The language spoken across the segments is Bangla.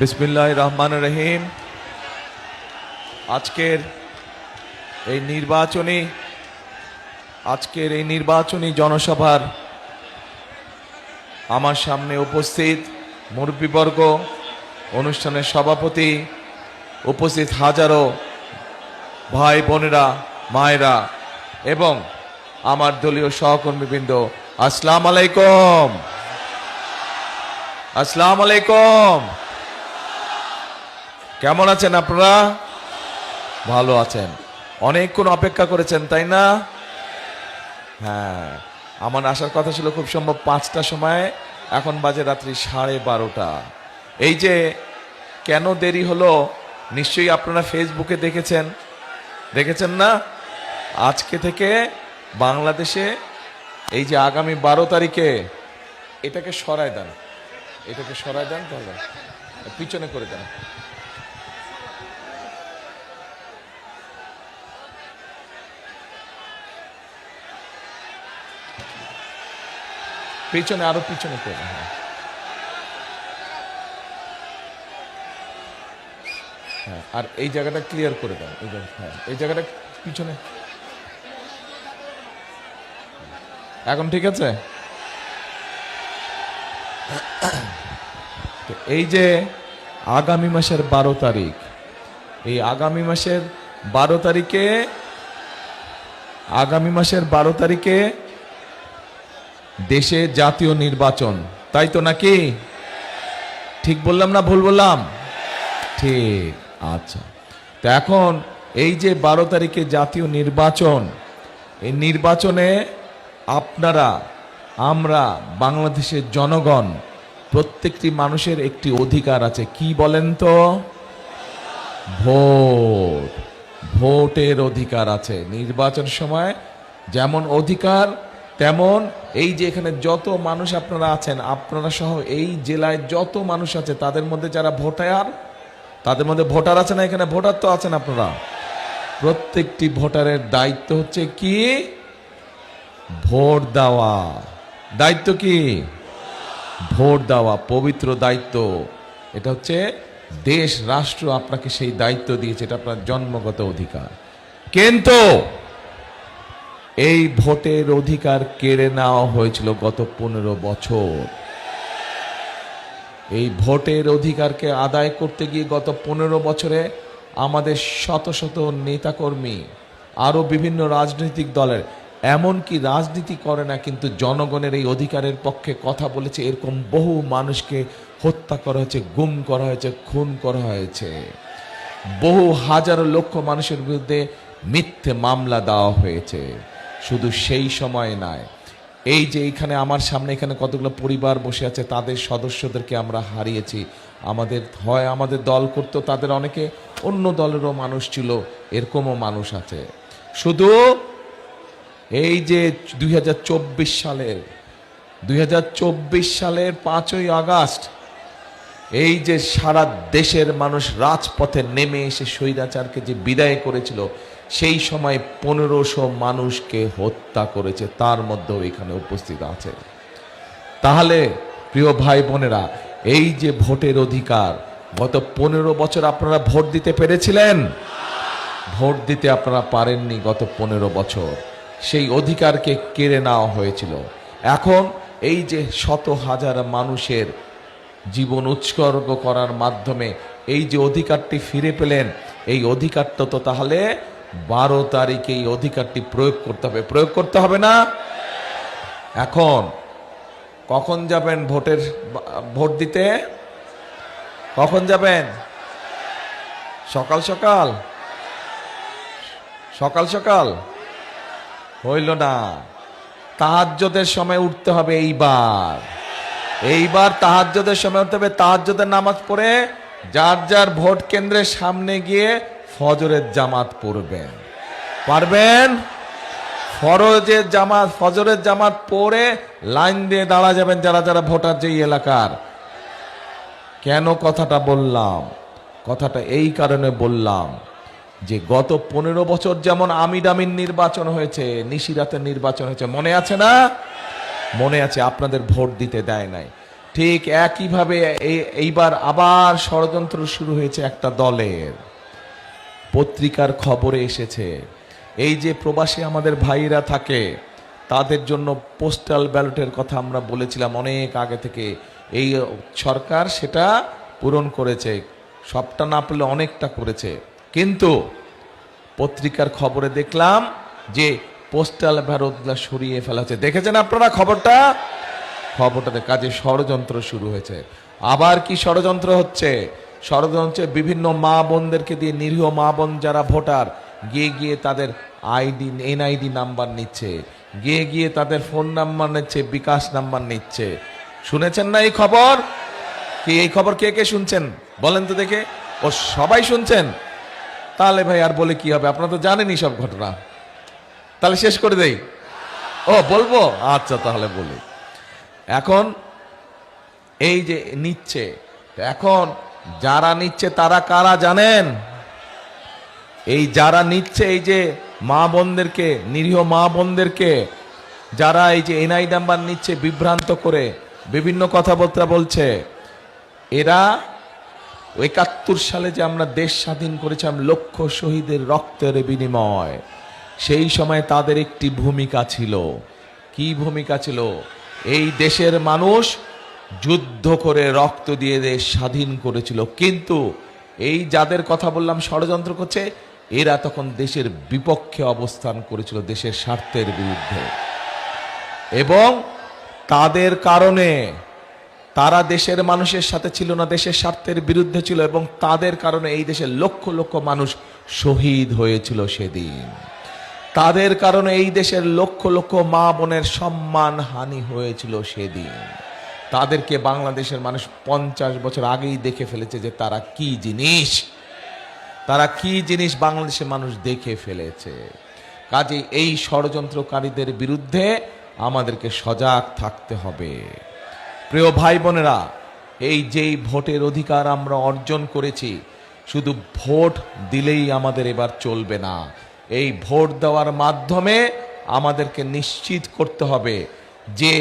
বিসমিল্লাহ রহমান রহিম। আজকের এই নির্বাচনী, আজকের এই নির্বাচনী জনসভার আমার সামনে উপস্থিত মুরব্বীবর্গ, অনুষ্ঠানের সভাপতি, উপস্থিত হাজারো ভাই বোনেরা, মায়েরা, এবং আমার দলীয় সহকর্মীবৃন্দ, আসসালাম আলাইকুম। আসসালাম আলাইকুম। কেমন আছেন আপনারা? ভালো আছেন। অনেকক্ষণ অপেক্ষা করেছেন, তাই না? হ্যাঁ আমার আসার কথা ছিল খুব সম্ভব পাঁচটার সময়, এখন বাজে রাত্রি সাড়ে বারোটা। এই যে কেন দেরি হলো, নিশ্চয়ই আপনারা ফেসবুকে দেখেছেন? দেখেছেন না? আজকে থেকে বাংলাদেশে এই যে আগামী বারো তারিখে এটাকে সরায় দেন। এটাকে সরায় দেন, তাহলে পিছনে করে দেন। পিছনে, আরও পিছনে করে হ্যাঁ। হ্যাঁ আর এই জায়গাটা ক্লিয়ার করে দেন এই হ্যাঁ এই জায়গাটা পিছনে এখন ঠিক আছে তো এই যে আগামী মাসের বারো তারিখ, এই আগামী মাসের বারো তারিখে, আগামী মাসের বারো তারিখে দেশে জাতীয় নির্বাচন। তাই তো নাকি? ঠিক বললাম না ভুল বললাম? ঠিক আচ্ছা। তো এখন এই যে বারো তারিখে জাতীয় নির্বাচন, এই নির্বাচনে আপনারা, আমরা, বাংলাদেশের জনগণ, প্রত্যেকটি মানুষের একটি অধিকার আছে। কি বলেন তো? ভোট। ভোটের অধিকার আছে। নির্বাচন সময় যেমন অধিকার তেমন এই যে এখানে যত মানুষ আপনারা আছেন, আপনারা সহ এই জেলায় যত মানুষ আছে, তাদের মধ্যে যারা ভোটার, তাদের মধ্যে ভোটার আছে না এখানে? ভোটার তো আছেন আপনারা। প্রত্যেকটি ভোটারের দায়িত্ব হচ্ছে কি? ভোট দেওয়া। দায়িত্ব কি? ভোট দেওয়া, পবিত্র দায়িত্ব। এটা হচ্ছে দেশ, রাষ্ট্র আপনাকে সেই দায়িত্ব দিয়েছে, এটা আপনার জন্মগত অধিকার। কিন্তু এই ভোটের অধিকার কেড়ে নেওয়া হয়েছিল গত পনেরো বছর। এই ভোটের অধিকারকে আদায় করতে গিয়ে গত পনেরো বছরে আমাদের শত শত নেতাকর্মী, আরও বিভিন্ন রাজনৈতিক দলের, এমনকি রাজনীতি করে না, কিন্তু জনগণের এই অধিকারের পক্ষে কথা বলেছে। এরকম বহু মানুষকে হত্যা করা হয়েছে, গুম করা হয়েছে, খুন করা হয়েছে। বহু হাজার লক্ষ মানুষের বিরুদ্ধে মিথ্যে মামলা দেওয়া হয়েছে। শুধু সেই সময় নয়। এই যে এখানে আমার সামনে এখানে কতগুলো পরিবার বসে আছে, তাদের সদস্যদেরকে আমরা হারিয়েছি। আমাদের হয় আমাদের দল করতো, তাদের অনেকে অন্য দলেরও মানুষ ছিল, এরকমও মানুষ আছে। শুধু এই যে দুই হাজার চব্বিশ সালের, দুই হাজার চব্বিশ সালের পাঁচই আগস্ট, এই যে সারা দেশের মানুষ রাজপথে নেমে এসে স্বৈরাচারকে যে বিদায় করেছিল সেই সময় পনেরোশো মানুষকে হত্যা করেছে, তার মধ্যেও এখানে উপস্থিত আছে। তাহলে, প্রিয় ভাই বোনেরা, এই যে ভোটের অধিকার, গত পনেরো বছর আপনারা ভোট দিতে পেরেছিলেন? ভোট দিতে আপনারা পারেননি গত পনেরো বছর। সেই অধিকারকে কেড়ে নেওয়া হয়েছিল। এখন এই যে শত হাজার মানুষের জীবন উৎসর্গ করার মাধ্যমে এই যে অধিকারটি ফিরে পেলেন, এই অধিকারটা তো তাহলে বারো তারিখে এই অধিকারটি প্রয়োগ করতে হবে। প্রয়োগ করতে হবে না? এখন, কখন যাবেন ভোটের ভোট দিতে? কখন যাবেন? সকাল সকাল? সকাল সকাল? হইল না। তাহাজ্জদের সময় উঠতে হবে এইবার। এইবার তাহাজ্জদের সময় উঠতে হবে। তাহাজ্জদের নামাজ পড়ে যার যার ভোট কেন্দ্রের সামনে গিয়ে ফজরের জামাত পড়বেন। পারবেন? ফরজের জামাত, ফজরের জামাত পরে লাইন দিয়ে দাঁড়া যাবেন যারা যারা ভোটার যেই এলাকার। কেন কথাটা বললাম? কথাটা এই কারণে বললাম যে গত পনেরো বছর যেমন আমিডামিন নির্বাচন হয়েছে, নিশিরাতের নির্বাচন হয়েছে, মনে আছে না? মনে আছে, আপনাদের ভোট দিতে দেয় নাই। ঠিক একইভাবে এই- এইবার আবার ষড়যন্ত্র শুরু হয়েছে একটা দলের। পত্রিকার খবরে এসেছে। এই যে প্রবাসী আমাদের ভাইরা থাকে, তাদের জন্য পোস্টাল ব্যালটের কথা আমরা বলেছিলাম অনেক আগে থেকে। এই সরকার সেটা পূরণ করেছে, সবটা না পেলে অনেকটা করেছে। কিন্তু পত্রিকার খবরে দেখলাম যে পোস্টাল ব্যালটগুলো সরিয়ে ফেলা হচ্ছে দেখেছেন আপনারা খবরটা? খবরটাতে কাজে ষড়যন্ত্র শুরু হয়েছে। আবার কি ষড়যন্ত্র হচ্ছে? ষড়যন্ত্র বিভিন্ন মা বোনদেরকে দিয়ে নিরীহ মা বোন যারা ভোটার, গিয়ে গিয়ে তাদের আইডি, এনআইডি নাম্বার নিচ্ছে, গিয়ে গিয়ে তাদের ফোন নাম্বার নিচ্ছে, বিকাশ নাম্বার নিচ্ছে। শুনেছেন না এই খবর? কি এই খবর কে কে শুনছেন? বলেন তো দেখে। ও সবাই শুনছেন? তাহলে ভাই আর বলে কি হবে? আপনারা তো জানেনই সব ঘটনা। তাহলে শেষ করে দেই। ও, বলব? আচ্ছা তাহলে বলি। এখন এই যে নিচ্ছে, এখন যারা নিচ্ছে তারা কারা জানেন? এই যারা নিচ্ছে এই যে মা বোনদেরকে, নিরীহ মা বোনদেরকে, যারা এই যে এনআই নাম্বার নিচ্ছে বিভ্রান্ত করে, বিভিন্ন কথাবার্তা বলছে, এরা একাত্তর সালে যে আমরা দেশ স্বাধীন করেছিলাম লক্ষ শহীদের রক্তের বিনিময়, সেই সময় তাদের একটি ভূমিকা ছিল। কি ভূমিকা ছিল? এই দেশের মানুষ যুদ্ধ করে রক্ত দিয়ে দেশ স্বাধীন করেছিল। কিন্তু এই যাদের কথা বললাম ষড়যন্ত্র করছে, এরা তখন দেশের বিপক্ষে অবস্থান করেছিল দেশের স্বার্থের বিরুদ্ধে। এবং তাদের কারণে তারা দেশের মানুষের সাথে ছিল না, দেশের স্বার্থের বিরুদ্ধে ছিল এবং তাদের কারণে এই দেশের লক্ষ লক্ষ মানুষ শহীদ হয়েছিল সেদিন। তাদের কারণে এই দেশের লক্ষ লক্ষ মা বোনের সম্মান হানি হয়েছিল সেদিন। তাদেরকে বাংলাদেশের মানুষ পঞ্চাশ বছর আগেই দেখে ফেলেছে যে তারা কি জিনিস? তারা কি জিনিস বাংলাদেশের মানুষ দেখে ফেলেছে? কাজে এই ষড়যন্ত্রকারীদের বিরুদ্ধে আমাদেরকে সজাগ থাকতে হবে। প্রিয় ভাই বোনেরা এই যেই ভোটের অধিকার আমরা অর্জন করেছি, শুধু ভোট দিলেই আমাদের এবার চলবে না। এই ভোট দেওয়ার মাধ্যমে আমাদেরকে নিশ্চিত করতে হবে যে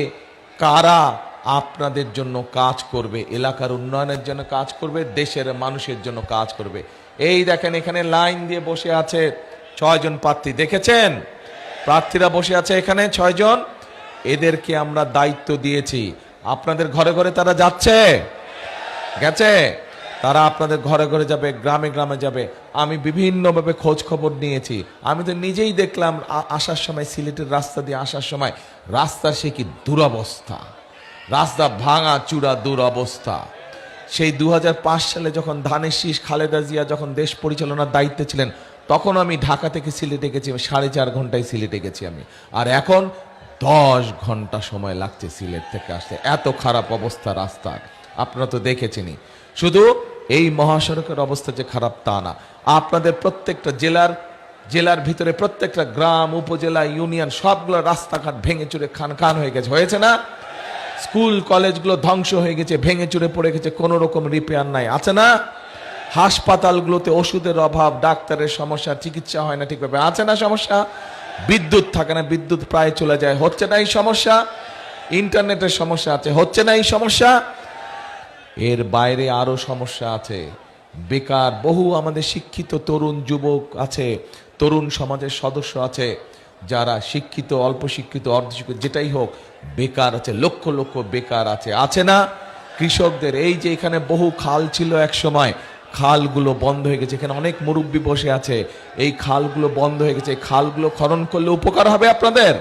কারা আপনাদের জন্য কাজ করবে, এলাকার উন্নয়নের জন্য কাজ করবে, দেশের মানুষের জন্য কাজ করবে। এই দেখেন এখানে লাইন দিয়ে বসে আছে ছয়জন প্রার্থী, দেখেছেন? প্রার্থীরা বসে আছে এখানে ছয়জন এদেরকে আমরা দায়িত্ব দিয়েছি। আপনাদের ঘরে ঘরে তারা যাচ্ছে? গেছে? তারা আপনাদের ঘরে ঘরে যাবে, গ্রামে গ্রামে যাবে। আমি বিভিন্নভাবে খোঁজ খবর নিয়েছি। আমি তো নিজেই দেখলাম আসার সময় সিলেটের রাস্তা দিয়ে আসার সময় রাস্তার সে কি দুরবস্থা। রাস্তা ভাঙা চূড়া দুরবস্থা। সেই দুহাজার পাঁচ সালে যখন ধানের শীষ খালেদা জিয়া যখন দেশ পরিচালনার দায়িত্বে ছিলেন, তখন আমি ঢাকা থেকে সিলেটে গেছি সাড়ে চার ঘন্টায় সিলেটে গেছি আমি। আর এখন দশ ঘণ্টা সময় লাগছে সিলেট থেকে আসতে। এত খারাপ অবস্থা রাস্তার। আপনারা তো দেখেছেনই। শুধু এই মহাসড়কের অবস্থা যে খারাপ তা না। আপনাদের প্রত্যেকটা জেলার জেলার ভিতরে প্রত্যেকটা গ্রাম, উপজেলা, ইউনিয়ন, সবগুলো রাস্তাঘাট ভেঙে চুরে খান খান হয়ে গেছে। হয়েছে না? স্কুল, কলেজগুলো ধ্বংস হয়ে গেছে, ভেঙে চুরে পড়ে গেছে, কোনো রকম রিপেয়ার নাই। আছে না? হাসপাতালগুলোতে ওষুধের অভাব, ডাক্তারের সমস্যা, চিকিৎসা হয় না ঠিকভাবে। আছে না সমস্যা? বিদ্যুৎ থাকে না, বিদ্যুৎ প্রায় চলে যায়। হচ্ছে না এই সমস্যা? ইন্টারনেটের সমস্যা আছে। হচ্ছে না এই সমস্যা? এর বাইরে আরও সমস্যা আছে। বেকার, বহু আমাদের শিক্ষিত তরুণ, যুবক আছে, তরুণ সমাজের সদস্য আছে। যারা শিক্ষিত, অল্প শিক্ষিত, অর্ধশিক্ষিত, যেটাই হোক, বেকার আছে, লক্ষ লক্ষ বেকার আছে আছে না? কৃষকদের এই যে এখানে বহু খাল ছিল এক সময়, খালগুলো বন্ধ হয়ে গেছে, এখানে অনেক মুরব্বী বসে আছে, এই খালগুলো বন্ধ হয়ে গেছে খালগুলো খনন করলে উপকার হবে আপনাদের?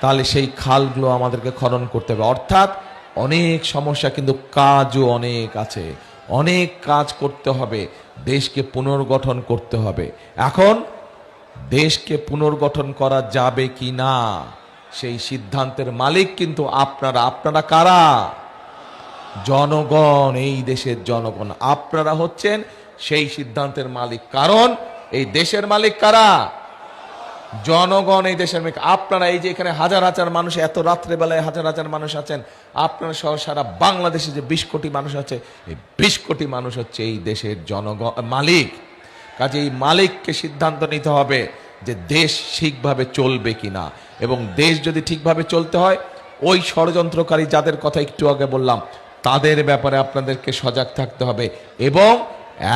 তাহলে সেই খালগুলো আমাদেরকে খনন করতে হবে। অর্থাৎ অনেক সমস্যা, কিন্তু কাজও অনেক আছে। অনেক কাজ করতে হবে, দেশকে পুনর্গঠন করতে হবে। এখন দেশকে পুনর্গঠন করা যাবে কি না? সেই সিদ্ধান্তের মালিক কিন্তু আপনারা। আপনারা কারা? জনগণ, এই দেশের জনগণ। আপনারা হচ্ছেন সেই সিদ্ধান্তের মালিক। কারণ এই দেশের মালিক কারা? জনগণ, এই দেশের মালিক। আপনারা এই যে এখানে হাজার হাজার মানুষ, এত রাত্রে বেলায় হাজার হাজার মানুষ আছেন, আপনারা সহ সারা বাংলাদেশে যে বিশ কোটি মানুষ আছে, এই বিশ কোটি মানুষ হচ্ছে এই দেশের জনগণ মালিক। কাজে এই মালিককে সিদ্ধান্ত নিতে হবে যে দেশ ঠিকভাবে চলবে কিনা। এবং দেশ যদি ঠিকভাবে চলতে হয়, ওই ষড়যন্ত্রকারী যাদের কথা একটু আগে বললাম, তাদের ব্যাপারে আপনাদেরকে সজাগ থাকতে হবে। এবং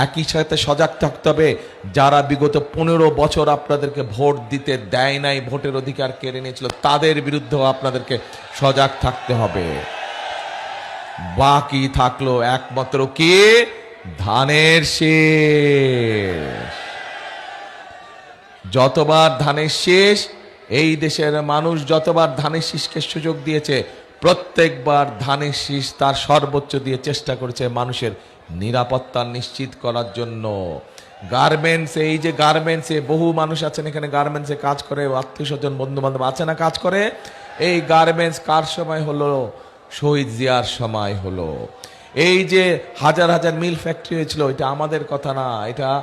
একই সাথে সজাগ থাকতে হবে, যারা বিগত পনেরো বছর আপনাদেরকে ভোট দিতে দেয় নাই, ভোটের অধিকার কেড়ে নিয়েছিল, তাদের বিরুদ্ধেও আপনাদেরকে সজাগ থাকতে হবে। বাকি থাকল একমাত্র কি? ধানের শেষ। যতবার ধানের শেষ, এই দেশের মানুষ যতবার ধানের শীষকে সুযোগ দিয়েছে, প্রত্যেকবার ধানের শীষ তার সর্বোচ্চ দিয়ে চেষ্টা করেছে মানুষের নিরাপত্তা নিশ্চিত করার জন্য। গার্মেন্টস, এই যে গার্মেন্টসে বহু মানুষ আছেন, এখানে গার্মেন্টসে কাজ করে, আত্মীয় স্বজন বন্ধু বান্ধব আছে না কাজ করে? এই গার্মেন্টস কার সময় হলো? শহীদ জিয়ার সময় হলো। এই যে হাজার হাজার মিল ফ্যাক্টরি হয়েছিল, এটা আমাদের কথা না, এটা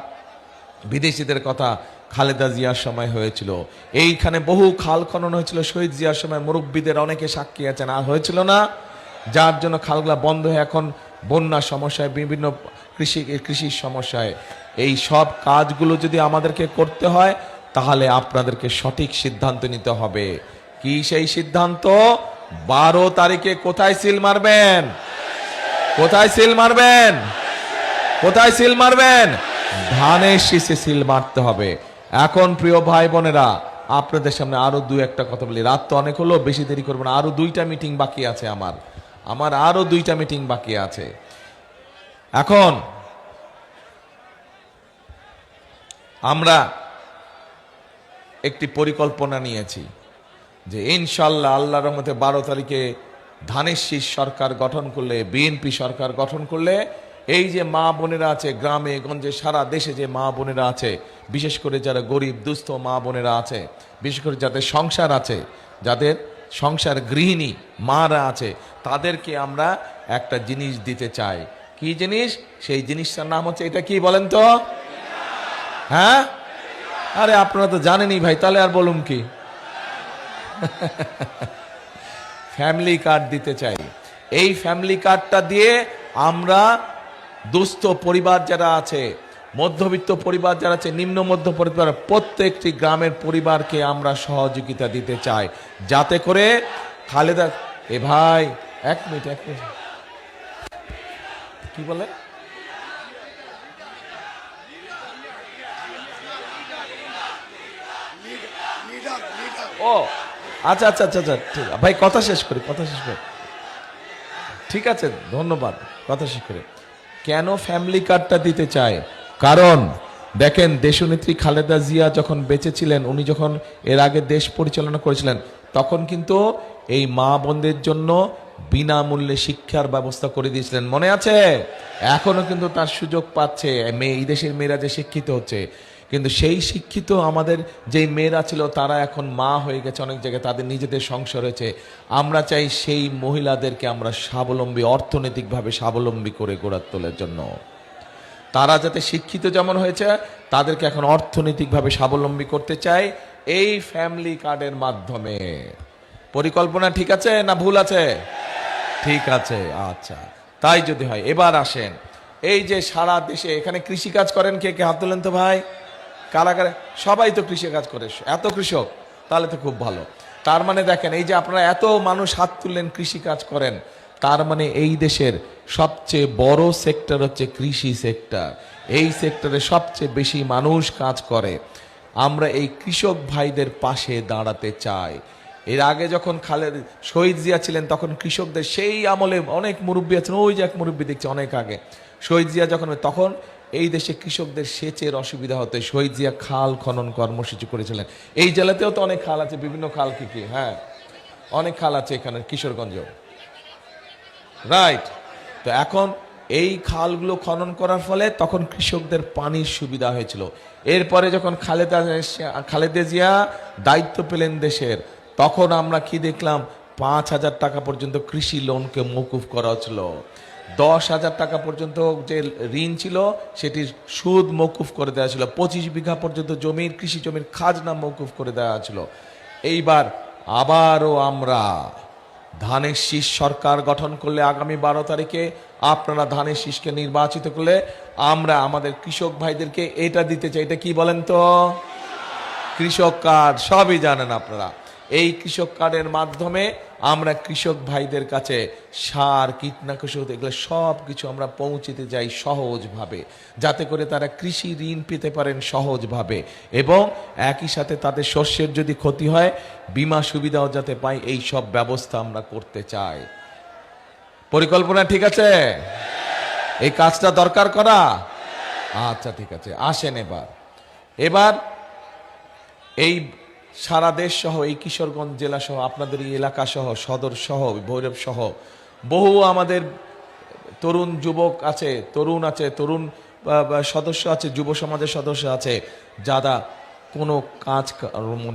বিদেশিদের কথা। খালেদা জিয়ার সময় হয়েছিল। এইখানে বহু খাল খনন হয়েছিল, শহীদ জিয়ার সময় মুরব্বীদের অনেকে সাক্ষী আছেন আর হয়েছিল না? যার জন্য খালগুলা বন্ধ হয়ে এখন বন্যা সমস্যায়, বিভিন্ন কৃষি কৃষির সমস্যায়। এই সব কাজগুলো যদি আমাদেরকে করতে হয়, তাহলে আপনাদেরকে সঠিক সিদ্ধান্ত নিতে হবে। কি সেই সিদ্ধান্ত? বারো তারিখে কোথায় সিল মারবেন? কোথায় সিল মারবেন? কোথায় সিল মারবেন? ধানের শীষে সিল মারতে হবে। এখন প্রিয় ভাই বোনেরা, আপনাদের সামনে আরও দু একটা কথা বলি। রাত তো অনেক হলো, বেশি দেরি করব না। আরও দুইটা মিটিং বাকি আছে আমার। আমার আরও দুইটা মিটিং বাকি আছে। এখন আমরা একটি পরিকল্পনা নিয়েছি যে ইনশাল্লাহ আল্লাহর রহমতে বারো তারিখে ধানের শীষ সরকার গঠন করলে, বিএনপি সরকার গঠন করলে, এই যে মা বোনেরা আছে গ্রামে, গঞ্জে, সারা দেশে যে মা বোনেরা আছে, বিশেষ করে যারা গরিব, দুস্থ মা বোনেরা আছে, বিশেষ করে যাদের সংসার আছে, যাদের সংসার গৃহিণী মারা আছে, তাদেরকে আমরা একটা জিনিস দিতে চাই। কি জিনিস? সেই জিনিসটার নাম হচ্ছে, এটা কি বলেন তো? হ্যাঁ? আরে আপনারা তো জানেনই ভাই, তাহলে আর বলুন কি? ফ্যামিলি কার্ড দিতে চাই। এই ফ্যামিলি কার্ডটা দিয়ে আমরা দুস্থ পরিবার যারা আছে, মধ্যবিত্ত পরিবার যারা আছে, নিম্ন মধ্য পরিবার, প্রত্যেকটি গ্রামের পরিবারকে আমরা সহযোগিতা দিতে চাই। যাতে করে খালেদা, এ ভাই, এক মিনিট এক মিনিট। কি বলে? ও আচ্ছা আচ্ছা আচ্ছা আচ্ছা ভাই, কথা শেষ করি, কথা শেষ করি। ঠিক আছে, ধন্যবাদ। কথা শেষ করে। কেন ফ্যামিলি কার্ডটা দিতে চায়? কারণ, দেখেন, দেশনেত্রী খালেদা জিয়া যখন বেঁচে ছিলেন উনি যখন এর আগে দেশ পরিচালনা করেছিলেন, তখন কিন্তু এই মা বোনদের জন্য বিনামূল্যে শিক্ষার ব্যবস্থা করে দিয়েছিলেন। মনে আছে? এখনও কিন্তু তার সুযোগ পাচ্ছে। মেয়ে, এই দেশের মেয়েরা যে শিক্ষিত হচ্ছে। কিন্তু সেই শিক্ষিত আমাদের যেই মেয়েরা ছিল, তারা এখন মা হয়ে গেছে অনেক জায়গায়, তাদের নিজেদের সংসার হয়েছে। আমরা চাই সেই মহিলাদেরকে আমরা স্বাবলম্বী, অর্থনৈতিকভাবে স্বাবলম্বী করে গড়ে তোলার জন্য। তারা যাতে শিক্ষিত যেমন হয়েছে, তাদেরকে এখন অর্থনৈতিকভাবে স্বাবলম্বী করতে চাই এই ফ্যামিলি কার্ডের মাধ্যমে। পরিকল্পনা ঠিক আছে না ভুল আছে? ঠিক আছে আচ্ছা। তাই যদি হয়, এবার আসেন। এই যে সারা দেশে এখানে কৃষি কাজ করেন কে কে? হাত তোলেন তো ভাই। কারাগারে সবাই তো কৃষি কাজ করে। এত কৃষক, তাহলে তো খুব ভালো। তার মানে দেখেন, এই যে আপনারা এত মানুষ হাত তুললেন কৃষি কাজ করেন, তার মানে এই দেশের সবচেয়ে বড় সেক্টর হচ্ছে কৃষি সেক্টর। এই সেক্টরে সবচেয়ে বেশি মানুষ কাজ করে। আমরা এই কৃষক ভাইদের পাশে দাঁড়াতে চাই। এর আগে যখন খালেদ শহীদ জিয়া ছিলেন, তখন কৃষকদের সেই আমলে অনেক মুরব্বী আছেন, ওই যে এক মুরব্বী দেখছে অনেক আগে। শহীদ জিয়া যখন, তখন এই দেশে কৃষকদের সেচের অসুবিধা হতে শহীদ জিয়া খাল খনন কর্মসূচি করেছিলেন। এই জেলাতেও তো অনেক খাল আছে, বিভিন্ন খাল কি কি? হ্যাঁ অনেক খাল আছে এখানে কিশোরগঞ্জ রাইট তো এখন এই খালগুলো খনন করার ফলে তখন কৃষকদের পানির সুবিধা হয়েছিল। এরপরে যখন খালেদা খালেদা জিয়া দায়িত্ব পেলেন দেশের, তখন আমরা কি দেখলাম? পাঁচ হাজার টাকা পর্যন্ত কৃষি লোনকে মকুফ করা হচ্ছিল। দশ হাজার টাকা পর্যন্ত যে ঋণ ছিল, সেটির সুদ মকুফ করে দেওয়া ছিল। পঁচিশ বিঘা পর্যন্ত জমির, কৃষি জমির খাজনা মকুফ করে দেওয়া ছিল। এইবার আবারও আমরা ধানের শীষ সরকার গঠন করলে আগামী বারো তারিখে আপনারা ধানের শীষকে নির্বাচিত করলে আমরা আমাদের কৃষক ভাইদেরকে এটা দিতে চাই। এটা কি বলেন তো? কৃষক কার্ড, সবই জানেন আপনারা। এই কৃষক কার্ডের মাধ্যমে আমরা কৃষক ভাইদের কাছে সার, কীটনাশক, এগুলো সব কিছু আমরা পৌঁছতে যাই সহজভাবে। যাতে করে তারা কৃষি ঋণ পেতে পারেন সহজভাবে। এবং একই সাথে তাদের শস্যের যদি ক্ষতি হয়, বীমা সুবিধাও যাতে পাই, এই সব ব্যবস্থা আমরা করতে চাই। পরিকল্পনা ঠিক আছে? এই কাজটা দরকার করা? আচ্ছা ঠিক আছে। আসেন এবার। এবার এই সারা দেশ সহ এই কিশোরগঞ্জ জেলা সহ, আপনাদের এই এলাকা সহ, সদর সহ, ভৈরব সহ, বহু আমাদের তরুণ যুবক আছে, তরুণ আছে, তরুণ সদস্য আছে, যুব সমাজের সদস্য আছে, যারা কোনো কাজ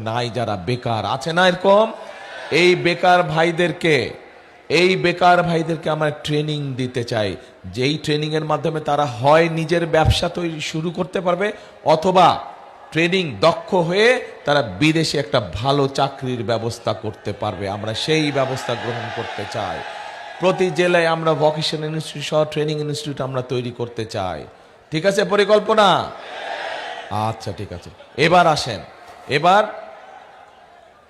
নাই, যারা বেকার আছে না এরকম? এই বেকার ভাইদেরকে, এই বেকার ভাইদেরকে আমরা ট্রেনিং দিতে চাই। যেই ট্রেনিং এর মাধ্যমে তারা হয় নিজের ব্যবসা তৈরি শুরু করতে পারবে, অথবা ট্রেনিং দক্ষ হয়ে তারা বিদেশে একটা ভালো চাকরির ব্যবস্থা করতে পারবে। আমরা সেই ব্যবস্থা গ্রহণ করতে চাই। প্রতি জেলায় আমরা ভকেশনাল ইনস্টিটিউট সহ ট্রেনিং ইনস্টিটিউট আমরা তৈরি করতে চাই। ঠিক আছে পরিকল্পনা? আচ্ছা ঠিক আছে। এবার আসেন। এবার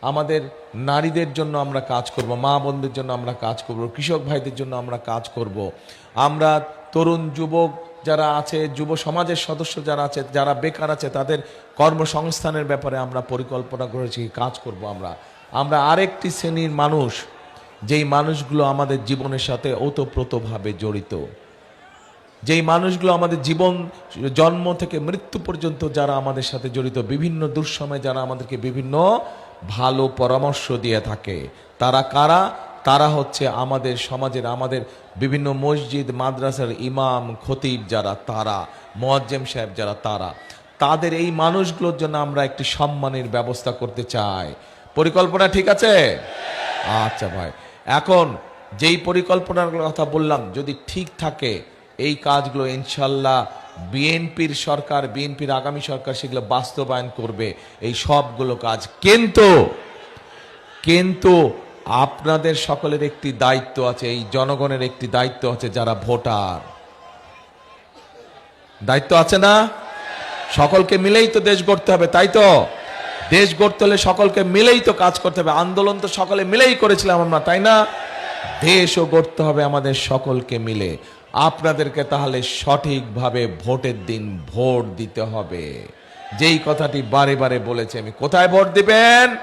আমাদের নারীদের জন্য আমরা কাজ করব, মা বোনদের জন্য আমরা কাজ করব, কৃষক ভাইদের জন্য আমরা কাজ করব। আমরা তরুণ, যুবক যারা আছে, যুব সমাজের সদস্য যারা আছে, যারা বেকার আছে, তাদের কর্মসংস্থানের ব্যাপারে আমরা পরিকল্পনা করেছি, কাজ করব আমরা। আমরা আরেকটি শ্রেণির মানুষ, যেই মানুষগুলো আমাদের জীবনের সাথে ওতপ্রোতভাবে জড়িত। যেই মানুষগুলো আমাদের জীবন, জন্ম থেকে মৃত্যু পর্যন্ত যারা আমাদের সাথে জড়িত, বিভিন্ন দুঃসময়ে যারা আমাদেরকে বিভিন্ন ভালো পরামর্শ দিয়ে থাকে, তারা কারা? তারা হচ্ছে আমাদের সমাজের, আমাদের বিভিন্ন মসজিদ, মাদ্রাসার ইমাম, খতিব যারা, তারা, মোয়াজ্জেম সাহেব যারা, তারা। তাদের এই মানুষগুলোর জন্য আমরা একটি সম্মানের ব্যবস্থা করতে চাই। পরিকল্পনা ঠিক আছে? আচ্ছা ভাই। এখন যেই পরিকল্পনার কথা বললাম, যদি ঠিক থাকে, এই কাজগুলো ইনশাল্লাহ বিএনপির সরকার, বিএনপির আগামী সরকার সেগুলো বাস্তবায়ন করবে। এই সবগুলো কাজ কিন্তু কিন্তু আপনাদের সকলের একটি দায়িত্ব আছে, এই জনগণের একটি দায়িত্ব আছে যারা ভোটার। দায়িত্ব আছে না? সকলকে মিলেই তো দেশ গড়তে হবে, তাই তো? দেশ গড়তে হলে সকলকে মিলেই তো কাজ করতে হবে, আন্দোলন তো সকলে মিলেই করেছিলাম আমরা, তাই না? দেশও গড়তে হবে আমাদের সকলকে মিলে। আপনাদেরকে তাহলে সঠিকভাবে ভোটের দিন ভোট দিতে হবে। যেই কথাটি বারে বারে বলেছে, আমি কোথায় ভোট দিবেন?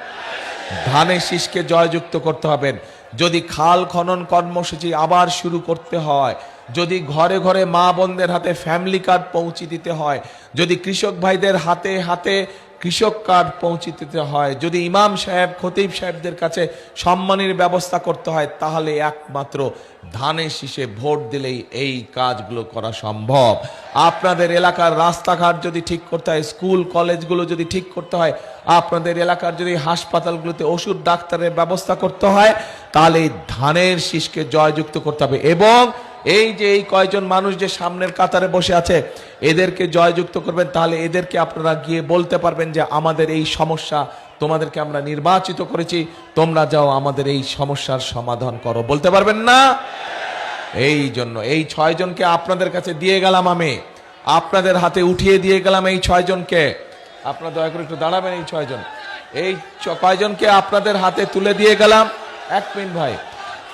ধানের শীষকে জয়যুক্ত করতে হবেন যদি খাল খনন কর্মসূচি আবার শুরু করতে হয়, যদি ঘরে ঘরে মা বোনদের হাতে ফ্যামিলি কার্ড পৌঁছে দিতে হয়, যদি কৃষক ভাইদের হাতে হাতে কৃষক কার্ড পৌঁছে দিতে হয়। যদি ইমাম সাহেব, খতিব সাহেবদের কাছে সম্মানের ব্যবস্থা করতে হয়, তাহলে একমাত্র ধানের শীষে ভোট দিলেই এই কাজগুলো করা সম্ভব। আপনাদের এলাকার রাস্তাঘাট যদি ঠিক করতে হয়, স্কুল, কলেজগুলো যদি ঠিক করতে হয়, আপনাদের এলাকার যদি হাসপাতালগুলোতে ওষুধ, ডাক্তারের ব্যবস্থা করতে হয়, তাহলে ধানের শীষকে জয়যুক্ত করতে হবে এবং এই যে এই কয়জন মানুষ যে সামনের কাতারে বসে আছে, এদেরকে জয়যুক্ত করবেন, তাহলে এদেরকে আপনারা গিয়ে বলতে পারবেন যে আমাদের এই সমস্যা তোমাদেরকে আমরা নির্বাচিত করেছি, তোমরা যাও আমাদের এই সমস্যার সমাধান করো। বলতে পারবেন না? এই জন্য, এই ছয় জনকে আপনাদের কাছে দিয়ে গেলাম আমি। আপনাদের হাতে উঠিয়ে দিয়ে গেলাম এই ছয় জনকে আপনারা দয়া করে একটু দাঁড়াবেন এই ছয় জন এই কয়জনকে আপনাদের হাতে তুলে দিয়ে গেলাম? এক মিনিট ভাই।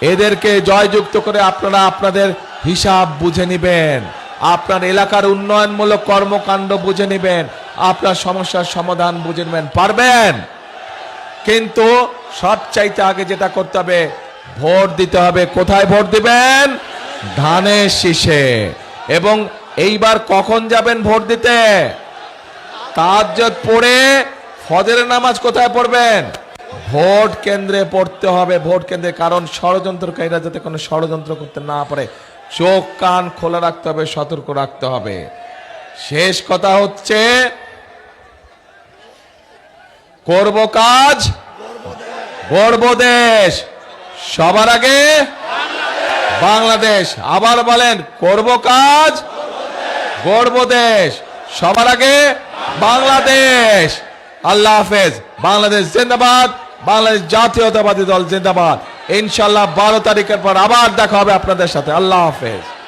এদেরকে জয়যুক্ত করে আপনারা আপনাদের হিসাব বুঝে নেবেন। আপনার এলাকার উন্নয়নমূলক কর্মকাণ্ড বুঝে নেবেন। আপনার সমস্যার সমাধান বুঝে নেবেন। পারবেন? কিন্তু সবচাইতে আগে যেটা করতে হবে, ভোট দিতে হবে। কোথায় ভোট দিবেন? ধানের শীষে। এবং এইবার কখন যাবেন ভোট দিতে? তাজ্জত পড়ে ফজরের নামাজ কোথায় পড়বেন? ভোট কেন্দ্রে পড়তে হবে, ভোট কেন্দ্রে, কারণ ষড়যন্ত্রকারীরা যাতে কোনো ষড়যন্ত্র করতে না পারে, চোখ কান খোলা রাখতে হবে, সতর্ক রাখতে হবে। শেষ কথা হচ্ছে, করব কাজ, গড়ব দেশ। সবার আগে বাংলাদেশ। আবার বলেন, করব কাজ, গড়ব দেশ। সবার আগে বাংলাদেশ। আল্লাহ হাফেজ। বাংলাদেশ জিন্দাবাদ, বাংলাদেশ জাতীয়তাবাদী দল জিন্দাবাদ। ইনশাল্লাহ বারো তারিখের পর আবার দেখা হবে আপনাদের সাথে। আল্লাহ হাফেজ।